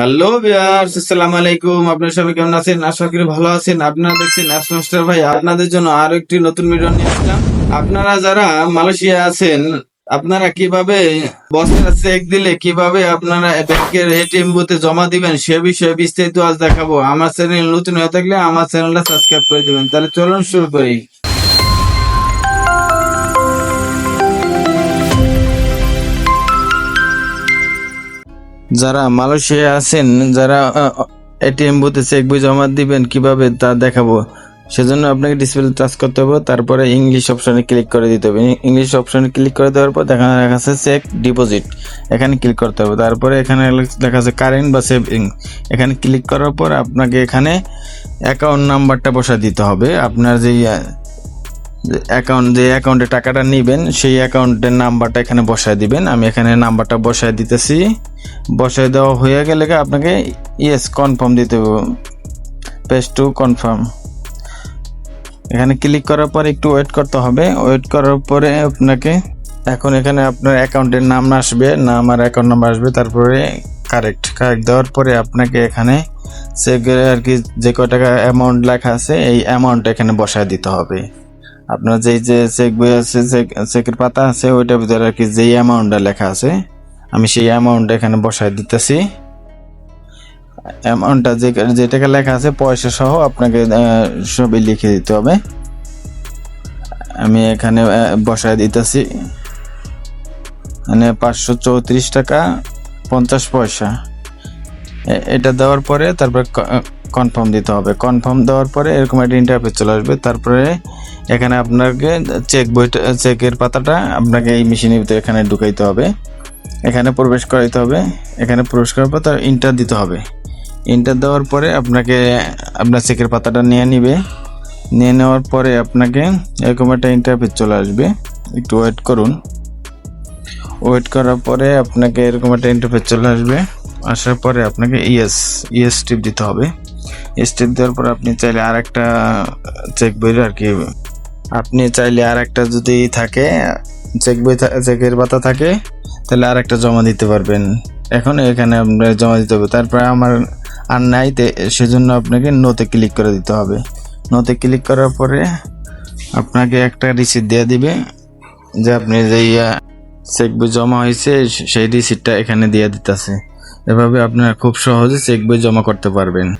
Hello viewers, আসসালামু আলাইকুম। আপনারা সবাই কেমন আছেন? আশা করি ভালো আছেন। আপনারা দেখছেন অ্যাপসমাস্টার ভাই, আপনাদের জন্য আরও একটি নতুন ভিডিও নিয়ে আসলাম। আপনারা যারা মালয়েশিয়া আছেন, আপনারা কীভাবে বসের চেক দিলে কীভাবে আপনারা ব্যাংকের এটিএম বুথে জমা দিবেন, সে বিষয়ে বিস্তারিত আজ দেখাবো। আমার চ্যানেল নতুন হয়ে থাকলে আমার চ্যানেলটা সাবস্ক্রাইব করে দিবেন। তাহলে চলুন শুরু করি। যারা মালয়েশিয়া আছেন, যারা এটিএম বুথে চেক বই জমা দিবেন, কীভাবে তা দেখাবো? সেজন্য আপনাকে ডিসপ্লে টাচ করতে হবে, তারপরে ইংলিশ অপশনে ক্লিক করে দিতে হবে। ইংলিশ অপশনে ক্লিক করে দেওয়ার পর দেখা যাচ্ছে চেক ডিপোজিট এখানে ক্লিক করতে হবে। তারপরে এখানে দেখা যাচ্ছে কারেন্ট বা সেভিং এখানে ক্লিক করার পর আপনাকে এখানে অ্যাকাউন্ট নাম্বারটা বসা দিতে হবে। আপনার যেই অ্যাকাউন্ট যে অ্যাকাউন্টে টাকাটা নেবেন, সেই অ্যাকাউন্টের নাম্বারটা এখানে বসায় দিবেন। আমি এখানে নাম্বারটা বসায় দিতেছি। বসায় দেওয়া হয়ে গেলে আপনাকে ইয়েস কনফার্ম দিতে হবে। পেজ টু কনফার্ম এখানে ক্লিক করার পর একটু ওয়েট করতে হবে। ওয়েট করার পরে আপনাকে এখন এখানে আপনার অ্যাকাউন্টের নাম আসবে। নাম আর অ্যাকাউন্ট নাম্বার আসবে। তারপরে কারেক্ট কারেক্ট দেওয়ার পরে আপনাকে এখানে চেকের আর কি যে কয় টাকা অ্যামাউন্ট লেখা আছে, এই অ্যামাউন্ট এখানে বসায় দিতে হবে। আপনার যেই যে চেক বই আছে চেক- চেকের পাতা আছে, ওইটার ভিতরে আর কি যেই অ্যামাউন্টটা লেখা আছে, আমি সেই অ্যামাউন্টটা এখানে বসায় দিতেছি। অ্যামাউন্টটা যে যে টাকা লেখা আছে, পয়সা সহ আপনাকে সবই লিখে দিতে হবে। আমি এখানে বসায় দিতেছি। মানে পাঁচশো চৌত্রিশ টাকা, পঞ্চাশ পয়সা। এটা দেওয়ার পরে তারপরে কনফার্ম দিতে হবে। কনফার্ম দেওয়ার পরে এরকম একটা ইন্টারফেস চলে আসবে। তারপরে এখানে আপনাকে চেক বইটা, চেকের পাতাটা আপনাকে এই মেশিনের ভিতরে এখানে ঢুকাইতে হবে। এখানে প্রবেশ করাইতে হবে। এখানে প্রবেশ করার পর তার ইন্টার দিতে হবে। ইন্টার দেওয়ার পরে আপনাকে, আপনার চেকের পাতাটা নিয়ে নিবে। নিয়ে নেওয়ার পরে আপনাকে এরকম একটা ইন্টারফেস চলে আসবে। একটু ওয়েট করুন। ওয়েট করার পরে আপনাকে এরকম একটা ইন্টারফেস চলে আসবে। আসার পরে আপনাকে ইয়েস ইয়েস টিপ দিতে হবে। ইয়েস টিপ দেওয়ার পরে আপনি চাইলে আর একটা চেক বই আর কি আপনি চাইলে আর একটা যদি থাকে, চেক বই চেকের পাতা থাকে, তাহলে আর একটা জমা দিতে পারবেন। এখন এখানে আপনার জমা দিতে হবে। তারপরে আমার আর নাই, তে- সেজন্য আপনাকে নোতে ক্লিক করে দিতে হবে। নোতে ক্লিক করার পরে আপনাকে একটা রিসিপ্ট দিয়ে দিবে, যে আপনি যেই চেক বই জমা হয়েছে সেই রিসিপ্টটা এখানে দিয়ে দিতেছে। এভাবে আপনারা খুব সহজে চেক বই জমা করতে পারবেন।